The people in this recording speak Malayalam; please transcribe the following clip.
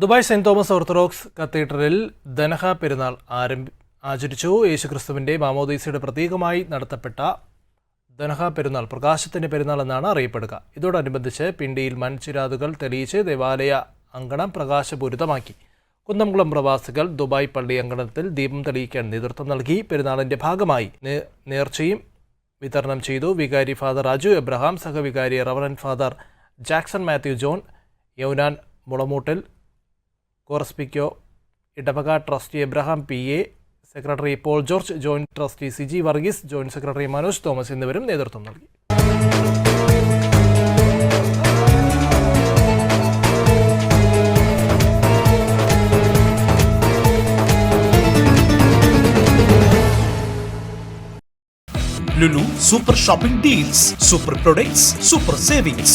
ദുബായ് സെന്റ് തോമസ് ഓർത്തഡോക്സ് കത്തീഡ്രലിൽ ദനഹ പെരുന്നാൾ ആരംഭി ആചരിച്ചു. യേശുക്രിസ്തുവിന്റെ മാമോദീസയുടെ പ്രതീകമായി നടത്തപ്പെട്ട ദനഹ പെരുന്നാൾ പ്രകാശത്തിന്റെ പെരുന്നാൾ എന്നാണ് അറിയപ്പെടുക. ഇതോടനുബന്ധിച്ച് പിണ്ടിയിൽ മൺചിരാതുകൾ തെളിയിച്ച് ദേവാലയ അങ്കണം പ്രകാശപൂരിതമാക്കി. കുന്നംകുളം പ്രവാസികൾ ദുബായ് പള്ളി അങ്കണത്തിൽ ദീപം തെളിയിക്കാൻ നേതൃത്വം നൽകി. പെരുന്നാളിന്റെ ഭാഗമായി നേർച്ചയും വിതരണം ചെയ്തു. വികാരി father Aju Abraham സഹവികാരി reverend father Jackson Mathew John Yaunan Mulamoottil കോറസ്പിക്കോ ഇടവക trustee Abraham P A secretary Paul George joint trustee Siji Varghese joint secretary Manoj Thomas എന്നിവരും നേതൃത്വം നൽകി Lulu super shopping deals super products super Savings.